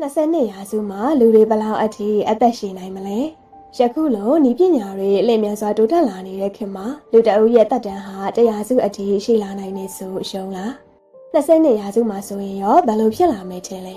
22ရာစုမှာလူတွေဘလောက်အထိအသက်ရှင်နိုင်မလဲယခုလိုဤပညာတွေအလင့်မြန်စွာတိုးတက်လာနေတဲ့ခေတ်မှာလူတအုပ်ရဲ့တက်တန်းဟာတရားစုအထိရှိလာနိုင်နေဆိုရှုံးလား22ရာစုမှာဆိုရင်ရောဘယ်လိုဖြစ်လာမယ်ထင်လဲ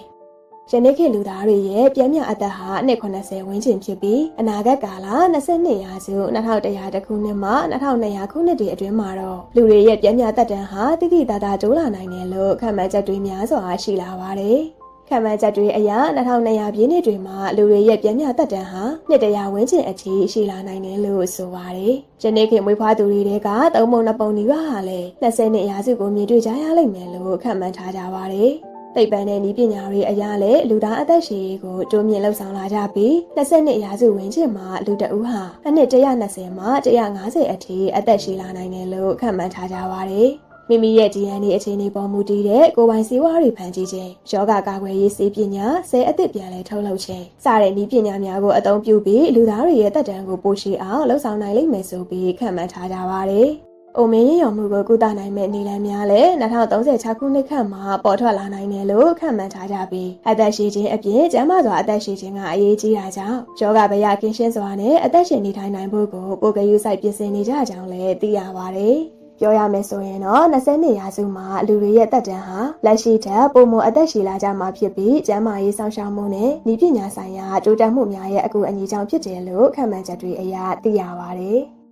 ယနေ့ခေတ်လူသားတွေရဲ့ပြင်းပြအသက်ဟာအနှစ်80ဝန်းကျင်ဖြစ်ပြီးအနာဂတ်ကာလ22ရာစု2100တခုနှစ်မှ2200ခုနှစ်တွေအတွင်းမှာတော့လူတွေရဲ့ပြင်းပြသက်တမ်းဟာတိတိတသားတိုးလာနိုင်တယ်လို့ခန့်မှန်းချက်တွေများစွာရှိလာပါတယ်။ ခန့်မှန်းချက်တွေအရ2200ပြည့်နှစ်တွေမှာလူတွေရဲ့ပြင်းပြသက်တမ်းဟာနှစ်တရာဝန်းကျင်အထိရှိလာနိုင်တယ်လို့ဆိုပါတယ်။ယနေ့ခေတ်မွေးဖွားသူတွေကသုံးပုံနှစ်ပုံနီးပါးဟာလည်း20နှစ်ရာစုကိုမြင်တွေ့ကြရလိမ့်မယ်လို့ခန့်မှန်းထားကြပါတယ်။သိပ္ပံနဲ့ဤပညာတွေအရလည်းလူသားအသက်ရှည်ရေးကိုတိုးမြင့်လှုပ်ဆောင်လာကြပြီး20နှစ်ရာစုဝန်းကျင်မှာလူတဦးဟာအနှစ်120မှ150အထိအသက်ရှည်လာနိုင်တယ်လို့ခန့်မှန်းထားကြပါတယ်။ မိမိရဲ့ DNA အခြေအနေပေါ်မူတည်တဲ့ကိုယ်ပိုင်စီးပွားတွေဖန်တီးခြင်း၊ယောဂကာကွယ်ရေးစေပညာ၊ဆဲအသစ်ပြန်လည်ထုတ်လုပ်ခြင်းစတဲ့ဤပညာများကိုအသုံးပြုပြီးလူသားတွေရဲ့တက်တန်းကိုပိုရှိအောင်လှုပ်ဆောင်နိုင်လိမ့်မယ်ဆိုပြီးခန့်မှန်းထားကြပါတယ်။အိုမင်းရရော်မှုကိုကုသနိုင်မဲ့နည်းလမ်းများလည်း2036ခုနှစ်ခန့်မှာပေါ်ထွက်လာနိုင်တယ်လို့ခန့်မှန်းထားကြပြီးအသက်ရှိခြင်းအပြင်ကျန်းမာစွာအသက်ရှိခြင်းကအရေးကြီးတာကြောင့်ယောဂဗျာကင်းရှင်းစွာနဲ့အသက်ရှင်နေထိုင်နိုင်ဖို့ကိုကိုယ်ကယူဆိုင်ပြင်ဆင်နေကြကြောင်းလည်းသိရပါတယ်။ ပြောရမယ်ဆိုရင်တော့20နှစ်ရာစုမှာလူတွေရဲ့တက်တန်းဟာလက်ရှိထက်ပုံမအသက်ရှည်လာကြမှာဖြစ်ပြီးကျန်းမာရေးစောင့်ရှောက်မှုနဲ့ဤပညာဆိုင်ရာတိုးတက်မှုများရဲ့အကူအညီကြောင့်ဖြစ်တယ်လို့ခန့်မှန်းချက်တွေအရသိရပါတယ်။